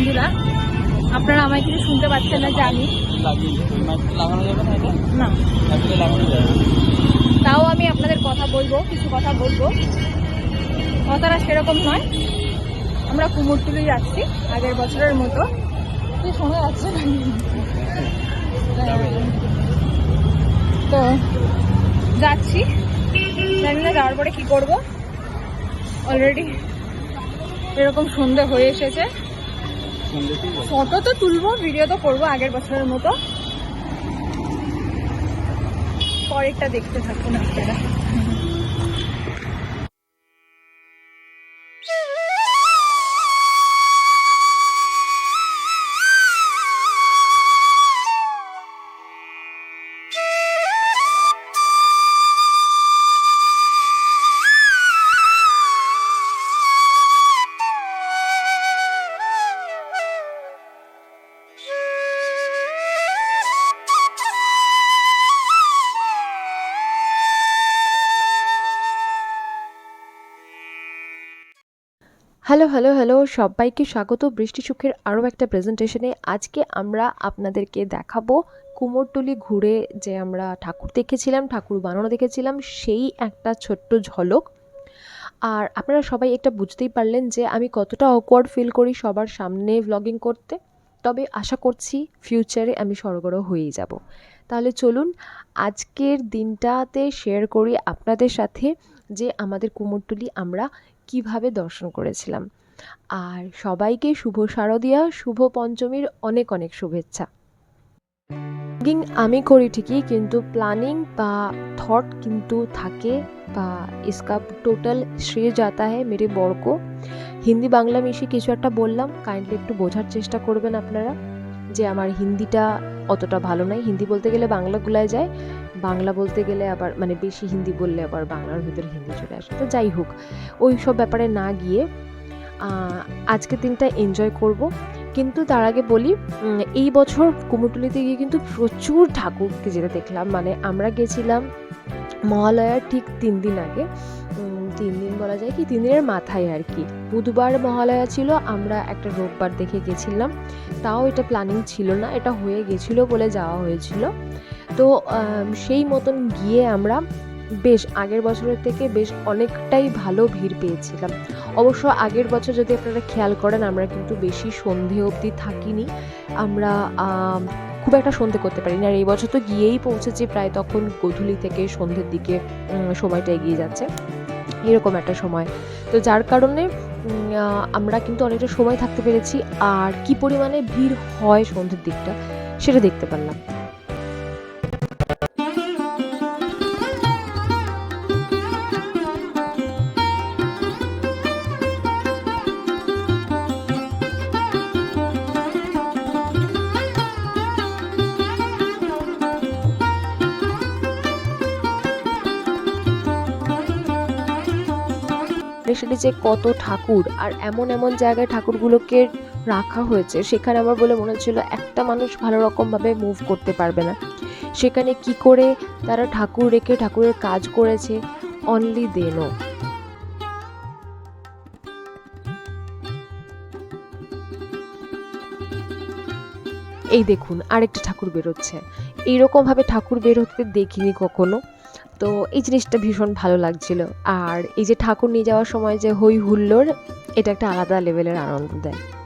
বন্ধুরা, আপনারা আমায় কিছু শুনতে পাচ্ছেন না, জানি। না। তাও আমি আপনাদের কথা বলব, কিছু কথা বলব। কথাটা সেরকম নয়। আমরা কুমোরটুলি যাচ্ছি, আগের বছরের মতো। যাচ্ছে? না তো, যাচ্ছি। জানি না যাওয়ার পরে কি করব। অলরেডি এরকম সন্ধে হয়ে এসেছে। ফটো তো তুলবো ভিডিও তো করব আগের বছরের মতো। পরেরটা দেখতে থাকুন আপনারা। হ্যালো হ্যালো হ্যালো সবাইকে স্বাগত। বৃষ্টি সুখের আরও একটা প্রেজেন্টেশনে আজকে আমরা আপনাদেরকে দেখাবো কুমোরটুলি ঘুরে যে আমরা ঠাকুর দেখেছিলাম, ঠাকুর বানানো দেখেছিলাম, সেই একটা ছোট্ট ঝলক। আর আপনারা সবাই একটা বুঝতেই পারলেন যে আমি কতটা অকওয়ার্ড ফিল করি সবার সামনে ভ্লগিং করতে। তবে আশা করছি ফিউচারে আমি সরগরম হয়েই যাব। তাহলে চলুন আজকের দিনটাতে শেয়ার করি আপনাদের সাথে যে আমাদের কুমোরটুলি আমরা কীভাবে দর্শন করেছিলাম। আর সবাইকে শুভ শারদিয়া, শুভ পঞ্চমীর অনেক অনেক শুভেচ্ছা। ব্লগিং আমি করি ঠিকই, কিন্তু প্ল্যানিং বা থট কিন্তু থাকে বা ইসকা টোটাল শ্রেয় যাতা হ্যায় মেরে বড়কো হিন্দি বাংলা মিশিয়ে কিছু একটা বললাম কাইন্ডলি একটু বোঝার চেষ্টা করবেন আপনারা। যে আমার হিন্দিটা অতটা ভালো নয় হিন্দি বলতে গেলে বাংলাগুলায় যায়। বাংলা বলতে গেলে আবার মানে বেশি হিন্দি বললে আবার বাংলার ভিতরে হিন্দি চলে আসে। তো যাই হোক, ওই সব ব্যাপারে না গিয়ে আজকের দিনটা এনজয় করব। কিন্তু তার আগে বলি এই বছর কুমোরটুলিতে গিয়ে কিন্তু প্রচুর ঠাকুরকে যেটা দেখলাম। মানে আমরা গেছিলাম মহালয়ার ঠিক তিন দিন আগে। তিন দিন বলা যায় কি, তিন দিনের মাথায় আর কি। বুধবার মহালয়া ছিল, আমরা একটা রোববার দেখে গেছিলাম। তাও এটা প্ল্যানিং ছিল না, এটা হয়ে গেছিল বলে যাওয়া হয়েছিল। তো সেই মতন গিয়ে আমরা বেশ আগের বছরের থেকে বেশ অনেকটাই ভালো ভিড় পেয়েছিলাম। অবশ্য আগের বছর যদি আপনারা খেয়াল করেন, আমরা কিন্তু বেশি সন্ধে অবধি থাকিনি। আমরা খুব একটা সন্ধে করতে পারিনি। আর এই বছর তো গিয়েই পৌঁছেছি, প্রায় তখন গধূলি থেকে সন্ধ্যের দিকে সময়টা এগিয়ে যাচ্ছে। এরকম একটা সময়। তো যার কারণে আমরা কিন্তু অনেকটা সময় থাকতে পেরেছি। আর কি পরিমাণে ভিড় হয় সন্ধ্যের দিকটা, সেটা দেখতে পারলাম। সেটা যে কত ঠাকুর আর এমন এমন জায়গায় ঠাকুরগুলোকে রাখা হয়েছে, সেখানে আমার বলে মনে হচ্ছিল একটা মানুষ ভালো রকমভাবে মুভ করতে পারবে না। সেখানে কি করে তারা ঠাকুর রেখে ঠাকুরের কাজ করেছে? অনলি দেনো এই দেখুন, আরেকটা ঠাকুর বেরোচ্ছে। এইরকমভাবে ঠাকুর বের হতে দেখিনি কখনো। তো এই জিনিসটা ভীষণ ভালো লাগছিল। আর এই যে ঠাকুর নিয়ে যাওয়ার সময় যে হই হুল্লোড়, এটা একটা আলাদা লেভেলের আনন্দ দেয়।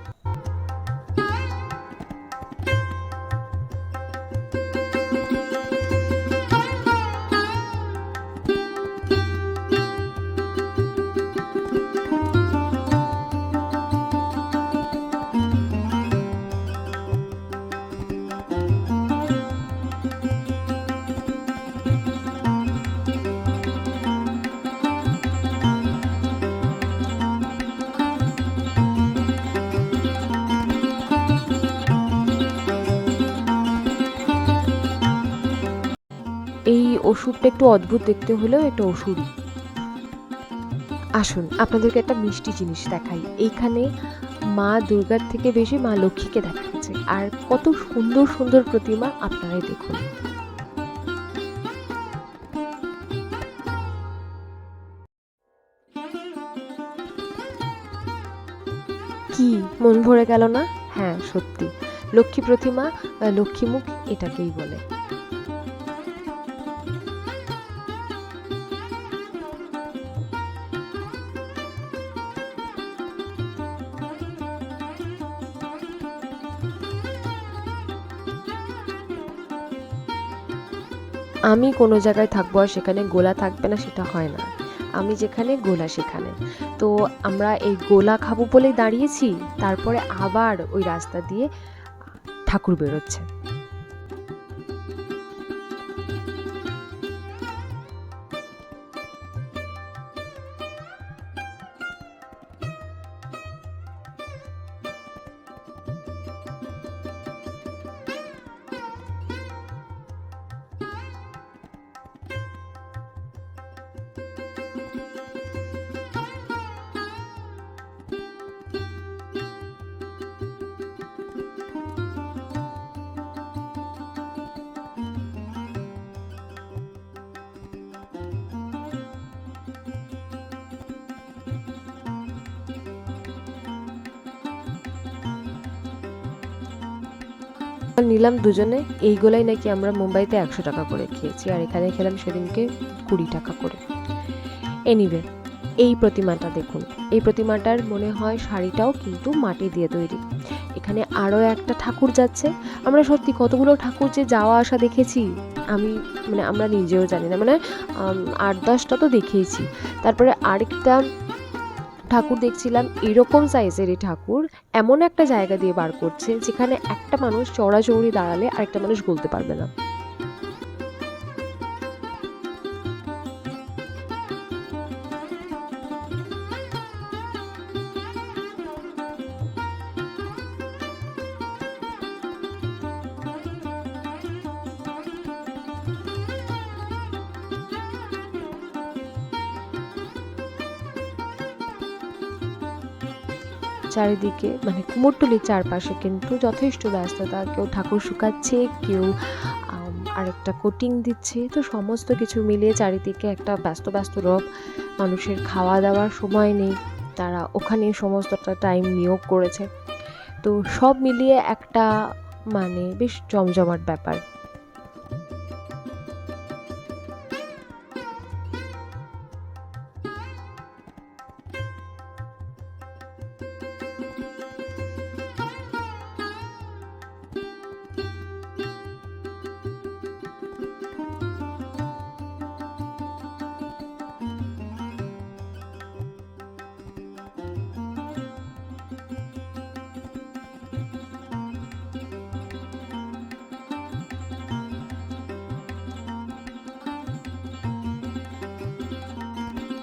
ওষুধটা একটু অদ্ভুত দেখতে হলেও এটা ওষুধই আসুন, আপনাদেরকে একটা মিষ্টি জিনিস দেখাই। এইখানে মা দুর্গার থেকে বেশি মা লক্ষ্মীকে দেখা যাচ্ছে আর কত সুন্দর সুন্দর প্রতিমা আপনারাই দেখুন। কি? মন ভরে গেল না? হ্যাঁ সত্যি। লক্ষ্মী প্রতিমা লক্ষ্মীমুখ এটাকেই বলে। আমি কোনো জায়গায় থাকব আর সেখানে গোলা থাকবে না, সেটা হয় না। আমি যেখানে, গোলা সেখানে। তো আমরা এই গোলা খাব বলেই দাঁড়িয়েছি, তারপরে আবার ওই রাস্তা দিয়ে ঠাকুর বেরোচ্ছে। নিলাম দুজনে। এই গোলাই নাকি আমরা মুম্বাইতে একশো টাকা করে খেয়েছি, আর এখানে খেলাম সেদিনকে কুড়ি টাকা করে। এনিওয়ে এই প্রতিমাটা দেখুন। এই প্রতিমাটার মনে হয় শাড়িটাও কিন্তু মাটি দিয়ে তৈরি। এখানে আরও একটা ঠাকুর যাচ্ছে। আমরা সত্যি কতগুলো ঠাকুর যে যাওয়া আসা দেখেছি, আমি মানে আমরা নিজেও জানি না। মানে আট দশটা তো দেখেইছি। তারপরে আরেকটা ঠাকুর দেখছিলাম, এরকম সাইজেরই ঠাকুর, এমন একটা জায়গা দিয়ে বার করছে, যেখানে একটা মানুষ চড়াচৌড়ি দাঁড়ালে আরেকটা মানুষ বলতে পারবে না। চারিদিকে মানে কুমোরটুলির চারপাশে কিন্তু যথেষ্ট ব্যস্ততা। কেউ ঠাকুর শুকাচ্ছে, কেউ আরেকটা কোটিং দিচ্ছে। তো সমস্ত কিছু মিলিয়ে চারিদিকে একটা ব্যস্ত ব্যস্ত রব। মানুষের খাওয়া দাওয়ার সময় নেই। তারা ওখানে সমস্তটা টাইম নিয়োগ করেছে। তো সব মিলিয়ে একটা মানে বেশ জমজমাট ব্যাপার।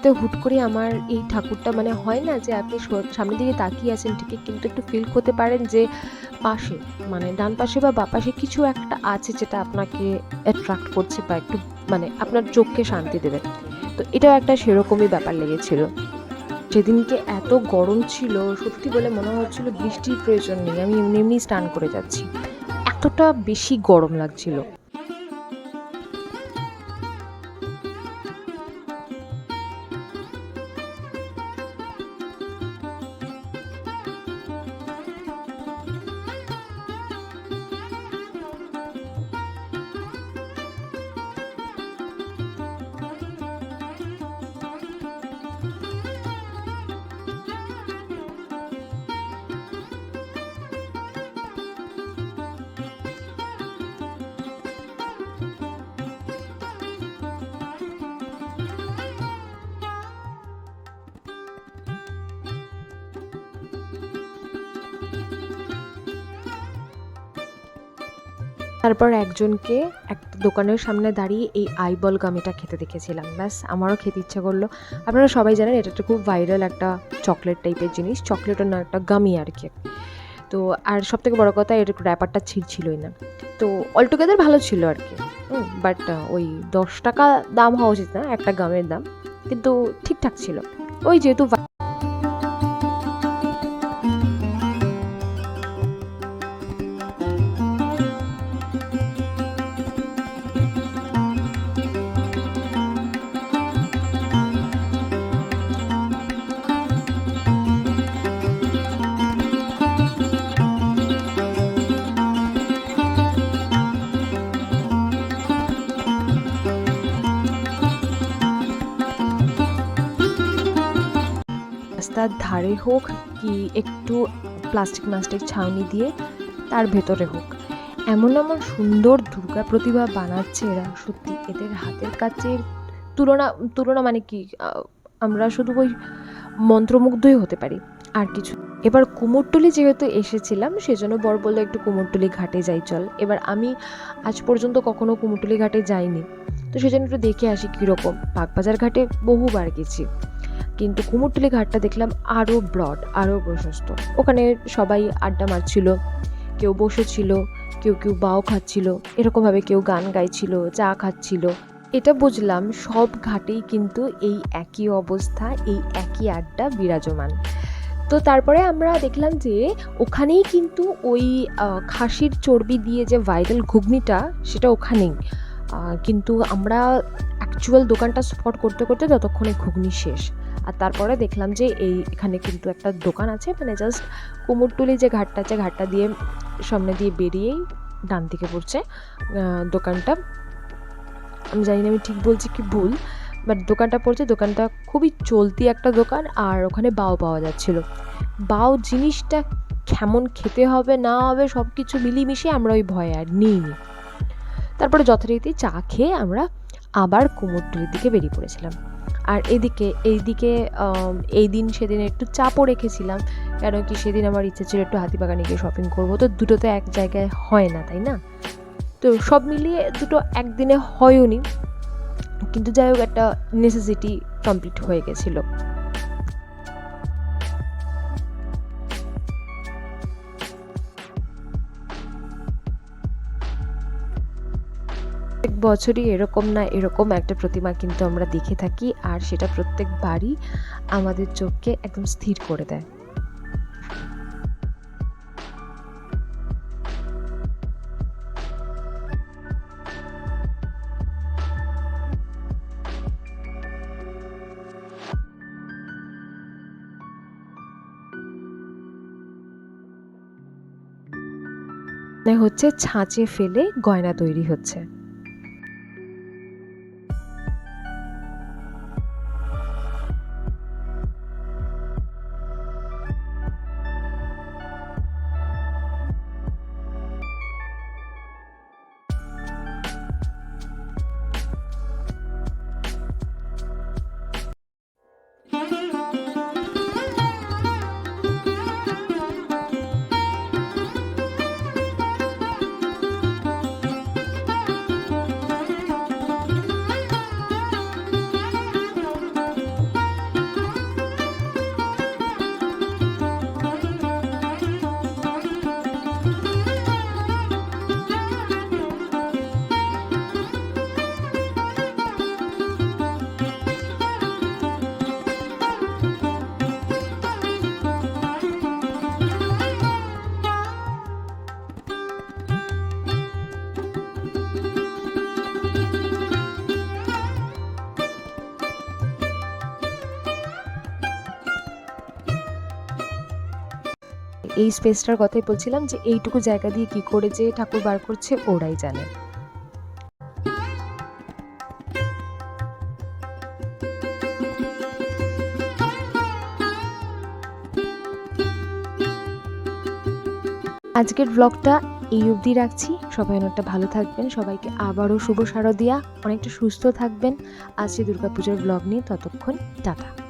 তো হুট করে আমার এই ঠাকুরটা মানে হয় না যে আপনি সামনের দিকে তাকিয়ে আছেন, ঠিকই কিন্তু একটু ফিল করতে পারেন যে পাশে মানে ডান পাশে বা বা পাশে কিছু একটা আছে যেটা আপনাকে অ্যাট্রাক্ট করছে বা একটু মানে আপনার চোখকে শান্তি দেবে। তো এটাও একটা সেরকমই ব্যাপার লেগেছিল। সেদিনকে এত গরম ছিল, সত্যি বলে মনে হচ্ছিল বৃষ্টির প্রয়োজন নেই, আমি এমনি এমনি স্নান করে যাচ্ছি। এতটা বেশি গরম লাগছিল। তারপর একজনকে একটা দোকানের সামনে দাঁড়িয়ে এই আইবল গামিটা খেতে দেখেছিলাম। ব্যাস, আমারও খেতে ইচ্ছা করল। আপনারা সবাই জানেন, এটা একটা খুব ভাইরাল একটা চকলেট টাইপের জিনিস। চকলেটের না, একটা গামি আর কি। তো, আর সব থেকে বড়ো কথা, এর র্যাপারটা ছিঁড়ছিলই না। তো অলটুগেদার ভালো ছিল আর কি। বাট ওই দশ টাকা দাম হওয়া উচিত না, একটা গামের দাম। কিন্তু ঠিকঠাক ছিল। ওই যেহেতু রাস্তার ধারে হোক কি একটু প্লাস্টিক মাস্টিক ছাউনি দিয়ে তার ভেতরে হোক। এমন এমন সুন্দর দুর্গা প্রতিভা বানাচ্ছে এরা। সত্যি, এদের হাতের কাছের তুলনা তুলনা মানে কি? আমরা শুধু ওই মন্ত্রমুগ্ধই হতে পারি। আর কিছু এবার কুমোরটুলি যেহেতু এসেছিলাম, সেজন্য বর বলল একটু কুমোরটুলি ঘাটে যাই, চল। এবার আমি আজ পর্যন্ত কখনো কুমোরটুলি ঘাটে যাইনি। তো সেজন্য একটু দেখে আসি কীরকম। বাগবাজার ঘাটে বহুবার গেছি। কিন্তু কুমোরটুলি ঘাটটা দেখলাম আরও ব্রড আরও প্রশস্ত। ওখানে সবাই আড্ডা মারছিল, কেউ বসেছিল, কেউ কেউ বাও খাচ্ছিল, এরকমভাবে কেউ গান গাইছিল, চা খাচ্ছিল। এটা বুঝলাম সব ঘাটেই কিন্তু এই একই অবস্থা, এই একই আড্ডা বিরাজমান। তো তারপরে আমরা দেখলাম যে ওখানেই কিন্তু ওই খাসির চর্বি দিয়ে যে ভাইরাল ঘুগনিটা, সেটা ওখানেই। কিন্তু আমরা অ্যাকচুয়াল দোকানটা স্পট করতে করতে ততক্ষণে ঘুগনি শেষ। আর তারপরে দেখলাম যে এই এখানে কিন্তু একটা দোকান আছে মানে জাস্ট কুমোরটুলি যে ঘাটটা আছে, ঘাটটা দিয়ে সামনে দিয়ে বেরিয়েই ডান দিকে পড়ছে দোকানটা। আমি জানি না, আমি ঠিক বলছি কি ভুল বাট দোকানটা পড়ছে, দোকানটা খুবই চলতি একটা দোকান আর ওখানে বাও পাওয়া যাচ্ছিল। বাও জিনিসটা কেমন খেতে হবে, না হবে সব কিছু মিলিয়ে আমরা ওই ভয়ে আর নিইনি তারপরে যথারীতি চা খেয়ে আমরা আবার কুমোরটুলির দিকে বেরিয়ে পড়েছিলাম। আর এদিকে, এইদিকে এই দিন সেদিন একটু চাপও রেখেছিলাম কেন কি সেদিন আমার ইচ্ছে ছিল একটু হাতিবাগানে গিয়ে শপিং করব। তো দুটো তো এক জায়গায় হয় না, তাই না? তো সব মিলিয়ে দুটো একদিনে হয়ও নি কিন্তু যাই হোক একটা নেসেসিটি কমপ্লিট হয়ে গেছিল। প্রত্যেক বছরই এরকম না, এরকম একটা প্রতিমা কিন্তু আমরা দেখে থাকি আর সেটা প্রত্যেকবারই আমাদের চোখকে একদম স্থির করে দেয়। মানে হচ্ছে ছাঁচে ফেলে গয়না তৈরি হচ্ছে। এই স্পেসটার কথাই বলছিলাম যে এইটুকু জায়গা দিয়ে কি করে যে ঠাকুর বার করছে, ওরাই জানে। আজকের ব্লগটা এই অবধি রাখছি। সবাই অনেকটা ভালো থাকবেন। সবাইকে আবারও শুভ শারদিয়া। অনেকটা সুস্থ থাকবেন। আজকে দুর্গাপুজোর ব্লগ নিয়ে। ততক্ষণ টাটা।